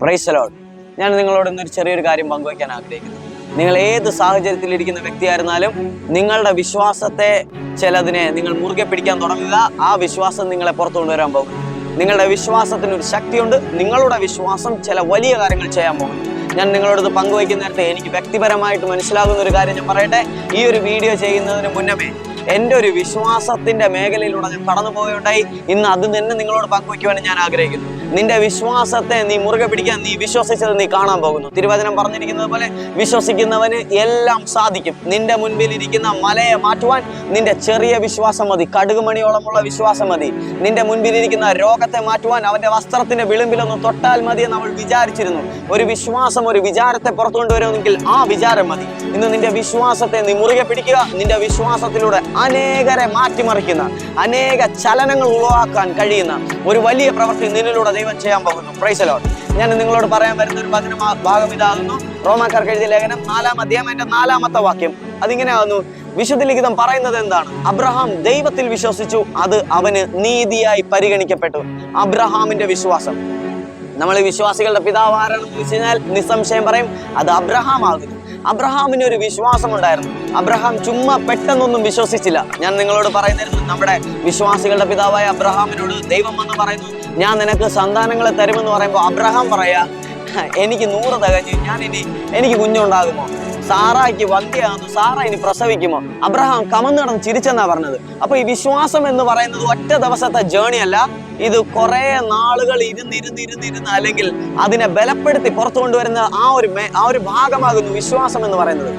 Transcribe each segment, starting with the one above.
പ്രൈസലോഡ് ഞാൻ നിങ്ങളോട് ഇന്നൊരു ചെറിയൊരു കാര്യം പങ്കുവയ്ക്കാൻ ആഗ്രഹിക്കുന്നു. നിങ്ങൾ ഏത് സാഹചര്യത്തിൽ ഇരിക്കുന്ന വ്യക്തിയായിരുന്നാലും നിങ്ങളുടെ വിശ്വാസത്തെ ചിലതിനെ നിങ്ങൾ മുറുകെ പിടിക്കാൻ തുടങ്ങുക. ആ വിശ്വാസം നിങ്ങളെ പുറത്തു കൊണ്ടുവരാൻ പോകും നിങ്ങളുടെ വിശ്വാസത്തിന് ഒരു ശക്തിയുണ്ട്. നിങ്ങളുടെ വിശ്വാസം ചില വലിയ കാര്യങ്ങൾ ചെയ്യാൻ പോകും ഞാൻ നിങ്ങളോടത് പങ്കുവയ്ക്കുന്ന നേരത്തെ എനിക്ക് വ്യക്തിപരമായിട്ട് മനസ്സിലാകുന്ന ഒരു കാര്യം ഞാൻ പറയട്ടെ. ഈ ഒരു വീഡിയോ ചെയ്യുന്നതിന് മുന്നമേ എന്റെ ഒരു വിശ്വാസത്തിന്റെ മേഖലയിലൂടെ ഞാൻ കടന്നു ഇന്ന് അത് തന്നെ നിങ്ങളോട് പങ്കുവയ്ക്കുവാൻ ഞാൻ ആഗ്രഹിക്കുന്നു. നിന്റെ വിശ്വാസത്തെ നീ മുറുകെ പിടിക്കാൻ നീ വിശ്വസിച്ചത് നീ കാണാൻ പോകുന്നു. തിരുവചനം പറഞ്ഞിരിക്കുന്നത് പോലെ വിശ്വസിക്കുന്നവന് എല്ലാം സാധിക്കും. നിന്റെ മുൻപിൽ ഇരിക്കുന്ന മലയെ മാറ്റുവാൻ നിന്റെ ചെറിയ വിശ്വാസം മതി. കടുകുമണിയോളമുള്ള വിശ്വാസം മതി. നിന്റെ മുൻപിൽ ഇരിക്കുന്ന രോഗത്തെ മാറ്റുവാൻ അവന്റെ വസ്ത്രത്തിന്റെ വിളിമ്പിലൊന്ന് തൊട്ടാൽ മതി എന്ന് അവൾ വിചാരിച്ചിരുന്നു. ഒരു വിശ്വാസം ഒരു വിചാരത്തെ പുറത്തു കൊണ്ടുവരുമെങ്കിൽ ആ വിചാരം മതി. ഇന്ന് നിന്റെ വിശ്വാസത്തെ നീ മുറുകെ പിടിക്കുക നിന്റെ വിശ്വാസത്തിലൂടെ അനേകരെ മാറ്റിമറിക്കുന്ന അനേക ചലനങ്ങൾ ഉളവാക്കാൻ കഴിയുന്ന ഒരു വലിയ പ്രവൃത്തി നിന്നിലൂടെ ദൈവം ചെയ്യാൻ പോകുന്നു. പ്രൈസലോ ഞാൻ നിങ്ങളോട് പറയാൻ വരുന്ന ഒരു ഭജന ഭാഗം ഇതാകുന്നു. റോമാക്കാർക്ക് എഴുതിയ ലേഖനം നാലാം അധ്യായം എന്റെ നാലാമത്തെ വാക്യം. അതിങ്ങനെ ആകുന്നു വിശുദ്ധ ലിഖിതം പറയുന്നത് എന്താണ്? അബ്രഹാം ദൈവത്തിൽ വിശ്വസിച്ചു. അത് അവന് നീതിയായി പരിഗണിക്കപ്പെട്ടു. അബ്രഹാമിന്റെ വിശ്വാസം. നമ്മൾ വിശ്വാസികളുടെ പിതാവ് ആരാണെന്ന് ചോദിച്ചു കഴിഞ്ഞാൽ നിസ്സംശയം പറയും അത് അബ്രഹാം ആകുന്നു. അബ്രഹാമിന് ഒരു വിശ്വാസം ഉണ്ടായിരുന്നു. അബ്രഹാം ചുമ്മാ പെട്ടെന്നൊന്നും വിശ്വസിച്ചില്ല. ഞാൻ നിങ്ങളോട് പറയുന്നിരുന്നു നമ്മുടെ വിശ്വാസികളുടെ പിതാവായ അബ്രഹാമിനോട് ദൈവം വന്ന് പറയുന്നു ഞാൻ നിനക്ക് സന്താനങ്ങളെ തരുമെന്ന് പറയുമ്പോൾ അബ്രഹാം പറയാ എനിക്ക് നൂറ് തികഞ്ഞു ഞാൻ ഇനി എനിക്ക് കുഞ്ഞുണ്ടാകുമോ? സാറായിക്ക് വന്ധ്യയാകുന്നു സാറ ഇനി പ്രസവിക്കുമോ? അബ്രഹാം കമന്ന് കിടന്ന് ചിരിച്ചെന്നാ പറഞ്ഞത്. അപ്പൊ ഈ വിശ്വാസം എന്ന് പറയുന്നത് ഒറ്റ ദിവസത്തെ ജേണി അല്ല ഇത് കുറെ നാളുകൾ ഇരുന്നിരുന്നിരുന്നിരുന്ന് അല്ലെങ്കിൽ അതിനെ ബലപ്പെടുത്തി പുറത്തു കൊണ്ടുവരുന്ന ആ ഒരു ആ ഒരു ഭാഗമാകുന്നു വിശ്വാസം എന്ന് പറയുന്നത്.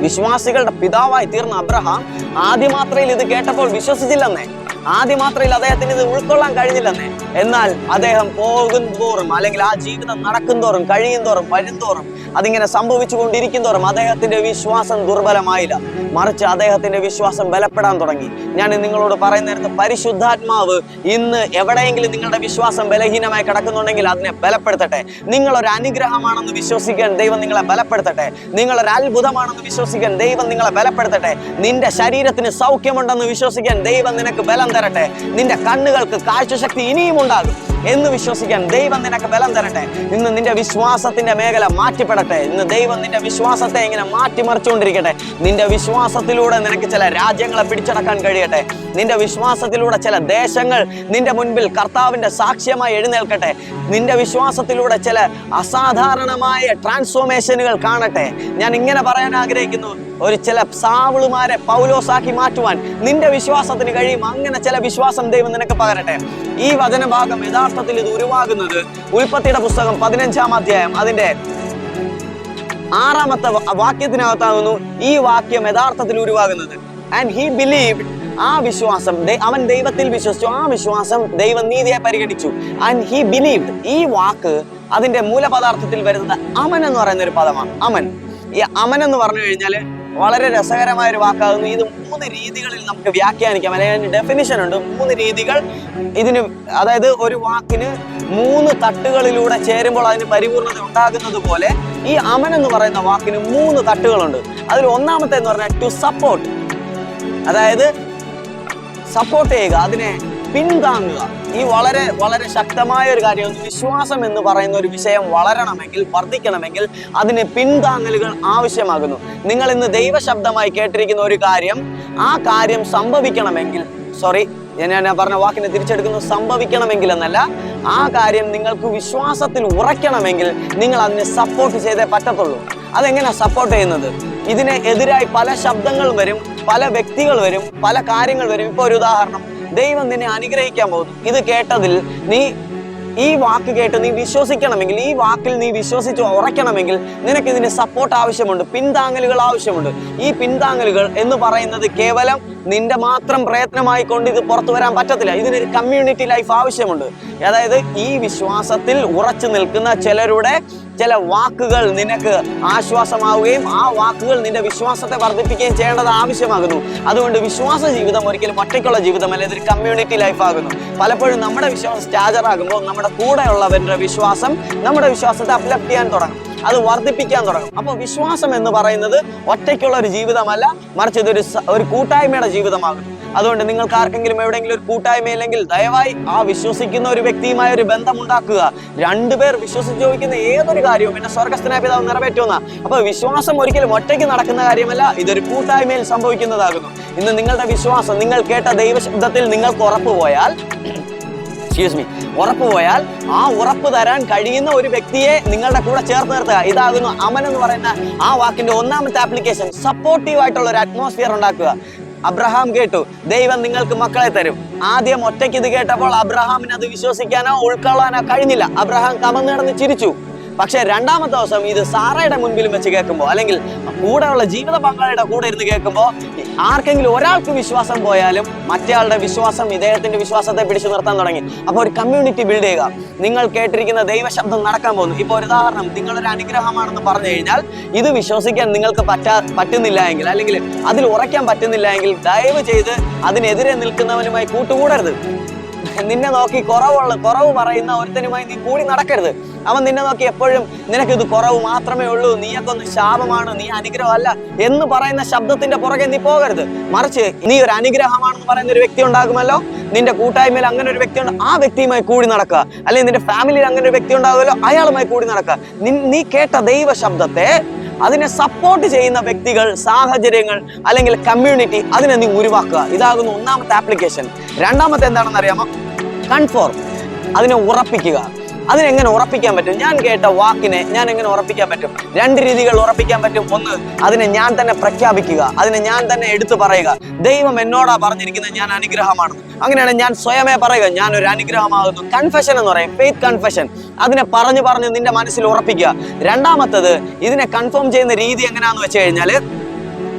വിശ്വാസികളുടെ പിതാവായി തീർന്ന അബ്രഹാം ആദ്യമാത്രയിൽ ഇത് കേട്ടപ്പോൾ വിശ്വസിച്ചില്ലെന്നേ. ആദ്യമാത്രയിൽ അദ്ദേഹത്തിന് ഇത് ഉൾക്കൊള്ളാൻ കഴിഞ്ഞില്ലെന്നേ. എന്നാൽ അദ്ദേഹം പോകും തോറും അല്ലെങ്കിൽ ആ ജീവിതം നടക്കും തോറും കഴിയും തോറും വരും തോറും അതിങ്ങനെ സംഭവിച്ചു കൊണ്ടിരിക്കും തോറും അദ്ദേഹത്തിന്റെ വിശ്വാസം ദുർബലമായില്ല. മറിച്ച് അദ്ദേഹത്തിന്റെ വിശ്വാസം ബലപ്പെടാൻ തുടങ്ങി. ഞാൻ നിങ്ങളോട് പറയുന്ന നേരത്തെ പരിശുദ്ധാത്മാവ് ഇന്ന് എവിടെയെങ്കിലും നിങ്ങളുടെ വിശ്വാസം ബലഹീനമായി കിടക്കുന്നുണ്ടെങ്കിൽ അതിനെ ബലപ്പെടുത്തട്ടെ. നിങ്ങളൊരു അനുഗ്രഹമാണെന്ന് വിശ്വസിക്കാൻ ദൈവം നിങ്ങളെ ബലപ്പെടുത്തട്ടെ. നിങ്ങളൊരു അത്ഭുതമാണെന്ന് വിശ്വസിക്കാൻ ദൈവം നിങ്ങളെ ബലപ്പെടുത്തട്ടെ. നിന്റെ ശരീരത്തിന് സൗഖ്യമുണ്ടെന്ന് വിശ്വസിക്കാൻ ദൈവം നിനക്ക് ബലം തരട്ടെ. നിന്റെ കണ്ണുകൾക്ക് കാഴ്ചശക്തി ഇനിയും ഉണ്ടാകും. എന്ന് വിശ്വസിക്കാൻ ദൈവം നിനക്ക് ബലം തരട്ടെ. ഇന്ന് നിന്റെ വിശ്വാസത്തിന്റെ മേഖല മാറ്റിപ്പെടട്ടെ. ഇന്ന് ദൈവം നിന്റെ വിശ്വാസത്തെ ഇങ്ങനെ മാറ്റിമറിച്ചുകൊണ്ടിരിക്കട്ടെ. നിന്റെ വിശ്വാസത്തിലൂടെ നിനക്ക് ചില രാജ്യങ്ങളെ പിടിച്ചടക്കാൻ കഴിയട്ടെ. നിന്റെ വിശ്വാസത്തിലൂടെ ചില ദേശങ്ങൾ നിന്റെ മുൻപിൽ കർത്താവിന്റെ സാക്ഷ്യമായി എഴുന്നേൽക്കട്ടെ. നിന്റെ വിശ്വാസത്തിലൂടെ ചില അസാധാരണമായ ട്രാൻസ്ഫോർമേഷനുകൾ കാണട്ടെ. ഞാൻ ഇങ്ങനെ പറയാൻ ആഗ്രഹിക്കുന്നു. ഒരു ചില സാവിളുമാരെ പൗലോസാക്കി മാറ്റുവാൻ നിന്റെ വിശ്വാസത്തിന് കഴിയും. അങ്ങനെ ചില വിശ്വാസം ദൈവം നിനക്ക് പകരട്ടെ. ഈ വചനഭാഗം യഥാർത്ഥത്തിൽ ഇത് ഉരുവാകുന്നത് ഉൽപ്പത്തിയുടെ പുസ്തകം പതിനഞ്ചാം അധ്യായം. അതിന്റെ ആറാമത്തെ വാക്യത്തിനകത്താകുന്നു ഈ വാക്യം യഥാർത്ഥത്തിൽ ഉരുവാകുന്നത്. ആൻഡ് ഹി ബിലീവ് ആ വിശ്വാസം അവൻ ദൈവത്തിൽ വിശ്വസിച്ചു. ആ വിശ്വാസം ദൈവം നീതിയെ പരിഗണിച്ചു. ആൻഡ് ഹി ബിലീവ്ഡ് ഈ വാക്ക് അതിന്റെ മൂലപദാർത്ഥത്തിൽ വരുന്നത് അമൻ എന്ന് പറയുന്ന ഒരു പദമാണ്. അമൻ. ഈ അമൻ എന്ന് പറഞ്ഞു കഴിഞ്ഞാൽ വളരെ രസകരമായ ഒരു വാക്കാകുന്നു. ഇത് മൂന്ന് രീതികളിൽ നമുക്ക് വ്യാഖ്യാനിക്കാം. അല്ലെങ്കിൽ ഡെഫിനിഷൻ ഉണ്ട്. മൂന്ന് രീതികൾ. ഇതിന് അതായത് ഒരു വാക്കിന് മൂന്ന് തട്ടുകളിലൂടെ ചേരുമ്പോൾ അതിന് പരിപൂർണത ഉണ്ടാകുന്നത് പോലെ ഈ അമൻ എന്ന് പറയുന്ന വാക്കിന് മൂന്ന് തട്ടുകളുണ്ട്. അതിൽ ഒന്നാമത്തെ എന്ന് പറഞ്ഞാൽ ടു സപ്പോർട്ട് അതായത് സപ്പോർട്ട് ചെയ്യുക. അതിനെ പിന്താങ്ങുക ഈ വളരെ വളരെ ശക്തമായ ഒരു കാര്യം വിശ്വാസം എന്ന് പറയുന്ന ഒരു വിഷയം വളരണമെങ്കിൽ വർദ്ധിക്കണമെങ്കിൽ അതിന് പിന്താങ്ങലുകൾ ആവശ്യമാകുന്നു. നിങ്ങൾ ഇന്ന് ദൈവശബ്ദമായി കേട്ടിരിക്കുന്ന ഒരു കാര്യം ആ കാര്യം സംഭവിക്കണമെങ്കിൽ സോറി ഞാൻ പറഞ്ഞ വാക്കിനെ തിരിച്ചെടുക്കുന്നു സംഭവിക്കണമെങ്കിൽ എന്നല്ല ആ കാര്യം നിങ്ങൾക്ക് വിശ്വാസത്തിൽ ഉറയ്ക്കണമെങ്കിൽ നിങ്ങൾ അതിനെ സപ്പോർട്ട് ചെയ്തേ പറ്റത്തുള്ളൂ. അതെങ്ങനെയാണ് സപ്പോർട്ട് ചെയ്യുന്നത്? ഇതിനെ എതിരായി പല ശബ്ദങ്ങൾ വരും പല വ്യക്തികൾ വരും പല കാര്യങ്ങൾ വരും. ഇപ്പോൾ ഒരു ഉദാഹരണം ദൈവം നിന്നെ അനുഗ്രഹിക്കാൻ പോകുന്നു. ഇത് കേട്ടതിൽ നീ ഈ വാക്ക് കേട്ട് നീ വിശ്വസിക്കണമെങ്കിൽ ഈ വാക്കിൽ നീ വിശ്വസിച്ച് ഉറയ്ക്കണമെങ്കിൽ നിനക്ക് ഇതിന് സപ്പോർട്ട് ആവശ്യമുണ്ട് പിന്താങ്ങലുകൾ ആവശ്യമുണ്ട്. ഈ പിന്താങ്ങലുകൾ എന്ന് പറയുന്നത് കേവലം നിന്റെ മാത്രം പ്രയത്നമായി കൊണ്ട് ഇത് പുറത്തു വരാൻ പറ്റത്തില്ല. ഇതിനൊരു കമ്മ്യൂണിറ്റി ലൈഫ് ആവശ്യമുണ്ട്. അതായത് ഈ വിശ്വാസത്തിൽ ഉറച്ചു നിൽക്കുന്ന ചിലരുടെ ചില വാക്കുകൾ നിനക്ക് ആശ്വാസമാവുകയും ആ വാക്കുകൾ നിന്റെ വിശ്വാസത്തെ വർദ്ധിപ്പിക്കുകയും ചെയ്യേണ്ടത് ആവശ്യമാകുന്നു. അതുകൊണ്ട് വിശ്വാസ ജീവിതം ഒരിക്കലും ഒറ്റയ്ക്കുള്ള ജീവിതമല്ല ഇതൊരു കമ്മ്യൂണിറ്റി ലൈഫ് ആകുന്നു. പലപ്പോഴും നമ്മുടെ വിശ്വാസം സ്റ്റാജറാകുമ്പോൾ നമ്മുടെ കൂടെയുള്ളവരുടെ വിശ്വാസം നമ്മുടെ വിശ്വാസത്തെ അപ്ലപ്റ്റ് ചെയ്യാൻ തുടങ്ങും. അത് വർദ്ധിപ്പിക്കാൻ തുടങ്ങും. അപ്പോൾ വിശ്വാസം എന്ന് പറയുന്നത് ഒറ്റയ്ക്കുള്ള ഒരു ജീവിതമല്ല മറിച്ച് ഇതൊരു ഒരു കൂട്ടായ്മയുടെ ജീവിതമാകുന്നു. അതുകൊണ്ട് നിങ്ങൾക്ക് ആർക്കെങ്കിലും എവിടെയെങ്കിലും ഒരു കൂട്ടായ്മയില്ലെങ്കിൽ ദയവായി ആ വിശ്വസിക്കുന്ന ഒരു വ്യക്തിയുമായ ഒരു ബന്ധം ഉണ്ടാക്കുക രണ്ടുപേർ വിശ്വസിച്ച് ചോദിക്കുന്ന ഏതൊരു കാര്യവും പിന്നെ സ്വർഗസ്ഥനായ പിതാവ് നിറവേറ്റുന്ന അപ്പൊ വിശ്വാസം ഒരിക്കലും ഒറ്റയ്ക്ക് നടക്കുന്ന കാര്യമല്ല ഇതൊരു കൂട്ടായ്മയിൽ സംഭവിക്കുന്നതാകുന്നു. ഇന്ന് നിങ്ങളുടെ വിശ്വാസം നിങ്ങൾ കേട്ട ദൈവശബ്ദത്തിൽ നിങ്ങൾക്ക് ഉറപ്പ് പോയാൽ ഉറപ്പ് പോയാൽ ആ ഉറപ്പ് തരാൻ കഴിയുന്ന ഒരു വ്യക്തിയെ നിങ്ങളുടെ കൂടെ ചേർത്ത് നിർത്തുക. ഇതാകുന്നു അമൻ എന്ന് പറയുന്ന ആ വാക്കിന്റെ ഒന്നാമത്തെ ആപ്ലിക്കേഷൻ സപ്പോർട്ടീവ് ആയിട്ടുള്ള ഒരു അറ്റ്മോസ്ഫിയർ ഉണ്ടാക്കുക. അബ്രഹാം കേട്ടു. ദൈവം നിങ്ങൾക്ക് മക്കളെ തരും. ആദ്യം ഒറ്റയ്ക്ക് ഇത് കേട്ടപ്പോൾ അബ്രഹാമിന് അത് വിശ്വസിക്കാനോ ഉൾക്കൊള്ളാനോ കഴിഞ്ഞില്ല. അബ്രഹാം കമന്നു കിടന്ന് ചിരിച്ചു. പക്ഷെ രണ്ടാമത്തെ ദിവസം ഇത് സാറയുടെ മുൻപിലും വെച്ച് കേൾക്കുമ്പോൾ അല്ലെങ്കിൽ കൂടെയുള്ള ജീവിത പങ്കാളിയുടെ കൂടെ ഇരുന്ന് കേൾക്കുമ്പോൾ ആർക്കെങ്കിലും ഒരാൾക്ക് വിശ്വാസം പോയാലും മറ്റേയാളുടെ വിശ്വാസം ഇദ്ദേഹത്തിന്റെ വിശ്വാസത്തെ പിടിച്ചു നിർത്താൻ തുടങ്ങി. അപ്പോൾ ഒരു കമ്മ്യൂണിറ്റി ബിൽഡ് ചെയ്യുക. നിങ്ങൾ കേട്ടിരിക്കുന്ന ദൈവശബ്ദം നടക്കാൻ പോകുന്നു. ഇപ്പോൾ ഒരു ഉദാഹരണം നിങ്ങളൊരു അനുഗ്രഹമാണെന്ന് പറഞ്ഞു കഴിഞ്ഞാൽ ഇത് വിശ്വസിക്കാൻ നിങ്ങൾക്ക് പറ്റാ പറ്റുന്നില്ല എങ്കിൽ അല്ലെങ്കിൽ അതിൽ ഉറയ്ക്കാൻ പറ്റുന്നില്ല എങ്കിൽ ദയവ് ചെയ്ത് അതിനെതിരെ നിൽക്കുന്നവനുമായി കൂട്ടുകൂടരുത്. നിന്നെ നോക്കി കുറവുള്ള കുറവ് പറയുന്ന ഒരുത്തനുമായി നീ കൂടി നടക്കരുത്. അവൻ നിന്നെ നോക്കി എപ്പോഴും നിനക്ക് കുറവ് മാത്രമേ ഉള്ളൂ നീയൊക്കെ ഒന്ന് ശാപമാണ് നീ അനുഗ്രഹമല്ല എന്ന് പറയുന്ന ശബ്ദത്തിന്റെ പുറകെ നീ പോകരുത്. മറിച്ച് നീ ഒരു അനുഗ്രഹമാണെന്ന് പറയുന്ന ഒരു വ്യക്തി ഉണ്ടാകുമല്ലോ. നിന്റെ കൂട്ടായ്മയിൽ അങ്ങനെ ഒരു വ്യക്തി ഉണ്ട് ആ വ്യക്തിയുമായി കൂടി നടക്കുക. അല്ലെങ്കിൽ നിന്റെ ഫാമിലിയിൽ അങ്ങനെ ഒരു വ്യക്തി ഉണ്ടാകുമല്ലോ അയാളുമായി കൂടി നടക്കുക. നീ കേട്ട ദൈവ ശബ്ദത്തെ അതിനെ സപ്പോർട്ട് ചെയ്യുന്ന വ്യക്തികൾ സാഹചര്യങ്ങൾ അല്ലെങ്കിൽ കമ്മ്യൂണിറ്റി അതിനെ നീ ഉരുവാക്കുക. ഇതാകുന്ന ഒന്നാമത്തെ ആപ്ലിക്കേഷൻ രണ്ടാമത്തെ എന്താണെന്ന് അറിയാമോ? കൺഫോർം അതിനെ ഉറപ്പിക്കുക. അതിനെങ്ങനെ ഉറപ്പിക്കാൻ പറ്റും? ഞാൻ കേട്ട വാക്കിനെ ഞാൻ എങ്ങനെ ഉറപ്പിക്കാൻ പറ്റും? രണ്ട് രീതികൾ ഉറപ്പിക്കാൻ പറ്റും. ഒന്ന് അതിനെ ഞാൻ തന്നെ പ്രഖ്യാപിക്കുക. അതിനെ ഞാൻ തന്നെ എടുത്തു പറയുക. ദൈവം എന്നോടാ പറഞ്ഞിരിക്കുന്നത് ഞാൻ അനുഗ്രഹമാണ്. അങ്ങനെയാണ് ഞാൻ സ്വയമേ പറയുക ഞാൻ ഒരു അനുഗ്രഹമാകുന്നു. കൺഫെഷൻ എന്ന് പറയും. ഫെയ്ത്ത് കൺഫെഷൻ അതിനെ പറഞ്ഞു പറഞ്ഞ് നിന്റെ മനസ്സിൽ ഉറപ്പിക്കുക. രണ്ടാമത്തത് ഇതിനെ കൺഫേം ചെയ്യുന്ന രീതി എങ്ങനെയാന്ന് വെച്ച് കഴിഞ്ഞാൽ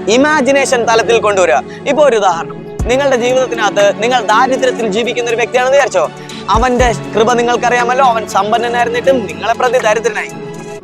ഇമാജിനേഷൻ തലത്തിൽ കൊണ്ടുവരിക. ഇപ്പോൾ ഒരു ഉദാഹരണം. നിങ്ങളുടെ ജീവിതത്തിനകത്ത് നിങ്ങൾ ദാരിദ്ര്യത്തിൽ ജീവിക്കുന്ന ഒരു വ്യക്തിയാണെന്ന് വിചാരിച്ചോ? അവന്റെ കൃപ നിങ്ങൾക്കറിയാമല്ലോ. അവൻ സമ്പന്നനായിരുന്നിട്ടും നിങ്ങളെ പ്രതി ദരിദ്രനായി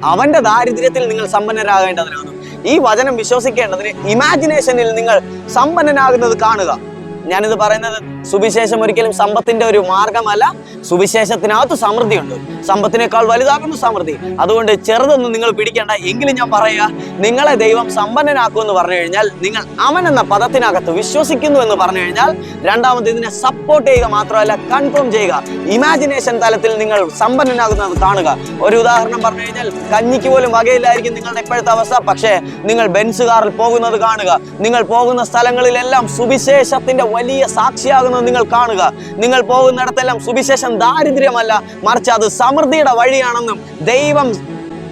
അവന്റെ ദാരിദ്ര്യത്തിൽ നിങ്ങൾ സമ്പന്നരാകേണ്ടതിനാണ്. ഈ വചനം വിശ്വസിക്കേണ്ടതിന് ഇമാജിനേഷനിൽ നിങ്ങൾ സമ്പന്നനാകുന്നത് കാണുക. ഞാനിത് പറയുന്നത് സുവിശേഷം ഒരിക്കലും സമ്പത്തിന്റെ ഒരു മാർഗമല്ല സുവിശേഷത്തിനകത്ത് സമൃദ്ധിയുണ്ട്. സമ്പത്തിനേക്കാൾ വലുതാകുന്നു സമൃദ്ധി. അതുകൊണ്ട് ചെറുതൊന്നും നിങ്ങൾ പിടിക്കേണ്ട. എങ്കിലും ഞാൻ പറയുക നിങ്ങളെ ദൈവം സമ്പന്നനാക്കുമെന്ന് പറഞ്ഞു കഴിഞ്ഞാൽ നിങ്ങൾ അവൻ എന്ന പദത്തിനകത്ത് വിശ്വസിക്കുന്നു എന്ന് പറഞ്ഞു കഴിഞ്ഞാൽ രണ്ടാമത് ഇതിനെ സപ്പോർട്ട് ചെയ്യുക മാത്രമല്ല കൺഫേം ചെയ്യുക. ഇമാജിനേഷൻ തലത്തിൽ നിങ്ങൾ സമ്പന്നനാകുന്നത് കാണുക. ഒരു ഉദാഹരണം പറഞ്ഞു കഴിഞ്ഞാൽ കഞ്ഞിക്ക് പോലും വകയില്ലായിരിക്കും നിങ്ങളുടെ ഇപ്പോഴത്തെ അവസ്ഥ. പക്ഷേ നിങ്ങൾ ബെൻസ് കാറിൽ പോകുന്നത് കാണുക. നിങ്ങൾ പോകുന്ന സ്ഥലങ്ങളിലെല്ലാം സുവിശേഷത്തിന്റെ വലിയ സാക്ഷിയാകുന്നത് നിങ്ങൾ കാണുക. നിങ്ങൾ പോകുന്നിടത്തെല്ലാം സുവിശേഷം ദാരിദ്ര്യമല്ല. മറിച്ച് അത് സമൃദ്ധിയുടെ വഴിയാണെന്നും ദൈവം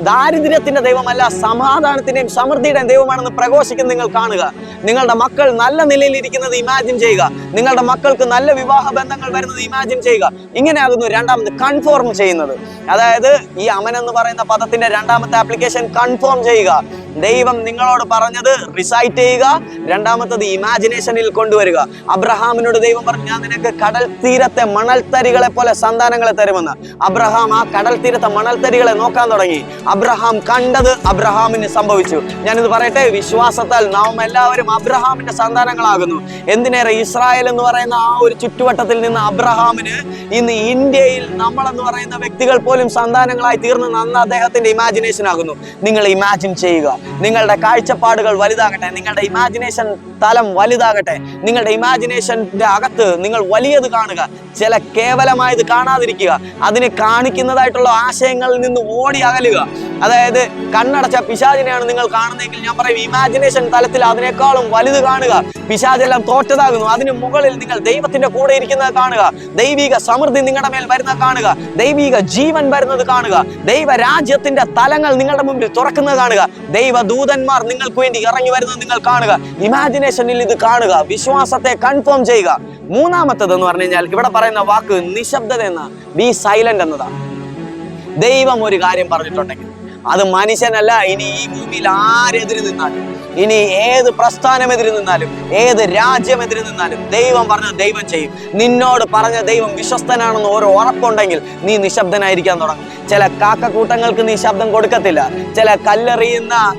ദാരിദ്ര്യത്തിന്റെ ദൈവമല്ല സമാധാനത്തിന്റെയും സമൃദ്ധിയുടെയും ദൈവമാണെന്ന് പ്രഘോഷിക്കുന്ന നിങ്ങൾ കാണുക. നിങ്ങളുടെ മക്കൾ നല്ല നിലയിൽ ഇരിക്കുന്നത് ഇമാജിൻ ചെയ്യുക. നിങ്ങളുടെ മക്കൾക്ക് നല്ല വിവാഹ ബന്ധങ്ങൾ വരുന്നത് ഇമാജിൻ ചെയ്യുക. ഇങ്ങനെയാകുന്നു രണ്ടാമത് കൺഫോം ചെയ്യുന്നത്. അതായത് ഈ അമൻ എന്ന് പറയുന്ന പദത്തിന്റെ രണ്ടാമത്തെ ആപ്ലിക്കേഷൻ കൺഫോം ചെയ്യുക. ദൈവം നിങ്ങളോട് പറഞ്ഞത് റിസൈറ്റ് ചെയ്യുക. രണ്ടാമത്തത് ഇമാജിനേഷനിൽ കൊണ്ടുവരിക. അബ്രഹാമിനോട് ദൈവം പറഞ്ഞു ഞാൻ നിനക്ക് കടൽ തീരത്തെ മണൽത്തരികളെ പോലെ സന്താനങ്ങളെ തരുമെന്ന്. അബ്രഹാം ആ കടൽ തീരത്തെ മണൽത്തരികളെ നോക്കാൻ തുടങ്ങി. അബ്രഹാം കണ്ടത് അബ്രഹാമിന് സംഭവിച്ചു. ഞാനിത് പറയട്ടെ വിശ്വാസത്താൽ നാം എല്ലാവരും അബ്രഹാമിന്റെ സന്താനങ്ങളാകുന്നു. എന്തിനേറെ ഇസ്രായേൽ എന്ന് പറയുന്ന ആ ഒരു ചുറ്റുവട്ടത്തിൽ നിന്ന് അബ്രഹാമിന് ഇന്ന് ഇന്ത്യയിൽ നമ്മൾ എന്ന് പറയുന്ന വ്യക്തികൾ പോലും സന്താനങ്ങളായി തീർന്നു നന്ന് അദ്ദേഹത്തിന്റെ ഇമാജിനേഷൻ ആകുന്നു. നിങ്ങൾ ഇമാജിൻ ചെയ്യുക. നിങ്ങളുടെ കാഴ്ചപ്പാടുകൾ വലുതാകട്ടെ നിങ്ങളുടെ ഇമാജിനേഷൻ തലം വലുതാകട്ടെ നിങ്ങളുടെ ഇമാജിനേഷന്റെ അകത്ത് നിങ്ങൾ വലിയത് കാണുക ചില കേവലമായത് കാണാതിരിക്കുക അതിനെ കാണിക്കുന്നതായിട്ടുള്ള ആശയങ്ങളിൽ നിന്ന് ഓടി അകലുക. അതായത് കണ്ണടച്ച പിശാചിനെയാണ് നിങ്ങൾ കാണുന്നതെങ്കിൽ ഞാൻ പറയും ഇമാജിനേഷൻ തലത്തിൽ അതിനേക്കാളും വലുത് കാണുക. പിശാചെല്ലാം തോറ്റതാകുന്നു. അതിന് മുകളിൽ നിങ്ങൾ ദൈവത്തിന്റെ കൂടെ ഇരിക്കുന്നത് കാണുക. ദൈവിക സമൃദ്ധി നിങ്ങളുടെ മേൽ വരുന്നത് കാണുക. ദൈവിക ജീവൻ വരുന്നത് കാണുക. ദൈവ രാജ്യത്തിന്റെ തലങ്ങൾ നിങ്ങളുടെ മുമ്പിൽ തുറക്കുന്നത് കാണുക. ദൈവ ദൂതന്മാർ നിങ്ങൾക്ക് വേണ്ടി ഇറങ്ങി വരുന്നത് നിങ്ങൾ കാണുക. ഇമാജിനേഷനിൽ ഇത് കാണുക. വിശ്വാസത്തെ കൺഫേം ചെയ്യുക. മൂന്നാമത്തത് എന്ന് പറഞ്ഞു കഴിഞ്ഞാൽ ഇവിടെ പറയുന്ന വാക്ക് നിശബ്ദത എന്ന. ബി സൈലന്റ് എന്നതാണ്. ദൈവം ഒരു കാര്യം പറഞ്ഞിട്ടുണ്ടെങ്കിൽ അത് മനുഷ്യനല്ല ഇനി ഈ ഭൂമിയിൽ ആരെതിരെ നിന്നാലും ഇനി ഏത് പ്രസ്ഥാനം എതിരി നിന്നാലും ഏത് രാജ്യം എതിരി നിന്നാലും ദൈവം പറഞ്ഞ ദൈവം ചെയ്യും. നിന്നോട് പറഞ്ഞ ദൈവം വിശ്വസ്തനാണെന്ന് ഒരു ഉറപ്പുണ്ടെങ്കിൽ നീ നിശബ്ദനായിരിക്കാൻ തുടങ്ങും. ചില കാക്കക്കൂട്ടങ്ങൾക്ക് നീ ശബ്ദം കൊടുക്കത്തില്ല. ചില കല്ലെറിയുന്ന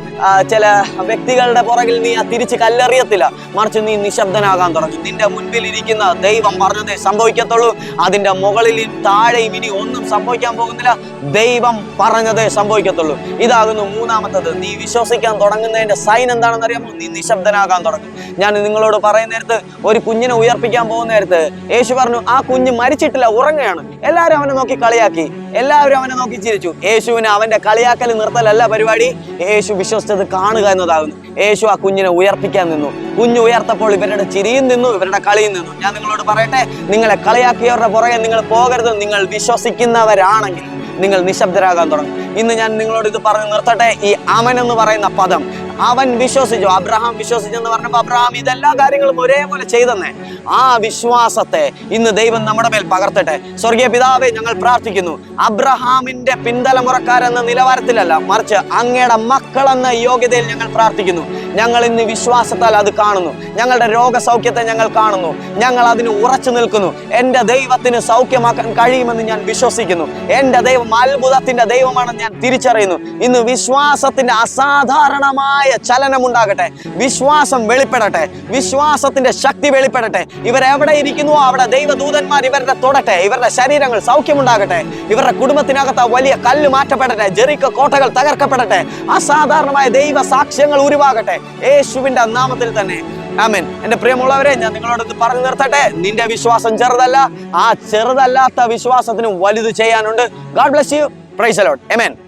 ചില വ്യക്തികളുടെ പുറകിൽ നീ തിരിച്ച് കല്ലെറിയത്തില്ല. മറിച്ച് നീ നിശബ്ദനാകാൻ തുടങ്ങും. നിന്റെ മുൻപിൽ ഇരിക്കുന്ന ദൈവം പറഞ്ഞതേ സംഭവിക്കത്തുള്ളൂ. അതിന്റെ മുകളിലും താഴെയും ഇനി ഒന്നും സംഭവിക്കാൻ പോകുന്നില്ല. ദൈവം പറഞ്ഞതേ സംഭവിക്കത്തുള്ളൂ. ഇതാകുന്നു മൂന്നാമത്തത്. നീ വിശ്വസിക്കാൻ തുടങ്ങുന്നതിന്റെ സൈൻ എന്താണെന്ന് അറിയാമോ? നീ നിശബ്ദനാകാൻ തുടങ്ങും. ഞാൻ നിങ്ങളോട് പറയുന്ന നേരത്ത് ഒരു കുഞ്ഞിനെ ഉയർപ്പിക്കാൻ പോകുന്ന നേരത്ത് യേശു പറഞ്ഞു ആ കുഞ്ഞ് മരിച്ചിട്ടില്ല ഉറങ്ങുകയാണ്. എല്ലാവരും അവനെ നോക്കി കളിയാക്കി. എല്ലാവരും അവനെ നോക്കി ചിരിച്ചു. യേശുവിന് അവന്റെ കളിയാക്കൽ നിർത്തലല്ല പരിപാടി. യേശു വിശ്വസിച്ചത് കാണുക എന്നതാകുന്നു. യേശു ആ കുഞ്ഞിനെ ഉയർപ്പിക്കാൻ നിന്നു. കുഞ്ഞ് ഉയർത്തപ്പോൾ ഇവരുടെ ചിരിയും നിന്നു ഇവരുടെ കളിയും നിന്നു. ഞാൻ നിങ്ങളോട് പറയട്ടെ നിങ്ങളെ കളിയാക്കിയവരുടെ പുറകെ നിങ്ങൾ പോകരുത്. നിങ്ങൾ വിശ്വസിക്കുന്നവരാണെങ്കിൽ നിങ്ങൾ നിശബ്ദരാകാൻ തുടങ്ങും. ഇന്ന് ഞാൻ നിങ്ങളോട് ഇത് പറഞ്ഞു നിർത്തട്ടെ. ഈ ആമൻ എന്ന് പറയുന്ന പദം അവൻ വിശ്വസിച്ചു. അബ്രഹാം വിശ്വസിച്ചെന്ന് പറഞ്ഞപ്പോൾ അബ്രഹാം ഇതെല്ലാ കാര്യങ്ങളും ഒരേപോലെ ചെയ്തെന്നേ. ആ വിശ്വാസത്തെ ഇന്ന് ദൈവം നമ്മുടെ മേൽ പകർത്തട്ടെ. സ്വർഗീയ പിതാവെ ഞങ്ങൾ പ്രാർത്ഥിക്കുന്നു. അബ്രഹാമിന്റെ പിന്തലമുറക്കാരെന്ന നിലവാരത്തിലല്ല മറിച്ച് അങ്ങയുടെ മക്കളെന്ന യോഗ്യതയിൽ ഞങ്ങൾ പ്രാർത്ഥിക്കുന്നു. ഞങ്ങൾ ഇന്ന് വിശ്വാസത്താൽ അത് കാണുന്നു. ഞങ്ങളുടെ രോഗസൗഖ്യത്തെ ഞങ്ങൾ കാണുന്നു. ഞങ്ങൾ അതിന് ഉറച്ചു നിൽക്കുന്നു. എന്റെ ദൈവത്തിന് സൗഖ്യമാക്കാൻ കഴിയുമെന്ന് ഞാൻ വിശ്വസിക്കുന്നു. എന്റെ ദൈവം അത്ഭുതത്തിന്റെ ദൈവമാണെന്ന് ഞാൻ തിരിച്ചറിയുന്നു. ഇന്ന് വിശ്വാസത്തിന്റെ അസാധാരണമായ ചലനം ഉണ്ടാകട്ടെ വിശ്വാസം വെളിപ്പെടട്ടെ. വിശ്വാസത്തിന്റെ ശക്തി വെളിപ്പെടട്ടെ. ഇവരെവിടെ ഇരിക്കുന്നുവോ അവിടെ ദൈവദൂതന്മാർ ഇവരുടെ തൊടട്ടെ. ഇവരുടെ ശരീരങ്ങൾ സൗഖ്യമുണ്ടാകട്ടെ. ഇവരുടെ കുടുംബത്തിനകത്ത് വലിയ കല്ല് മാറ്റപ്പെടട്ടെ. ജെറിക്ക കോട്ടകൾ തകർക്കപ്പെടട്ടെ. അസാധാരണമായ ദൈവ സാക്ഷ്യങ്ങൾ ഉരുവാകട്ടെ. യേശുവിന്റെ നാമത്തിൽ തന്നെ. ആമേൻ. എന്റെ പ്രിയമുള്ളവരെ ഞാൻ നിങ്ങളോട് പറഞ്ഞു നിർത്തട്ടെ. നിന്റെ വിശ്വാസം ചെറുതല്ല. ആ ചെറുതല്ലാത്ത വിശ്വാസത്തിന് വലുത് ചെയ്യാനുണ്ട്. God bless you praise a lot amen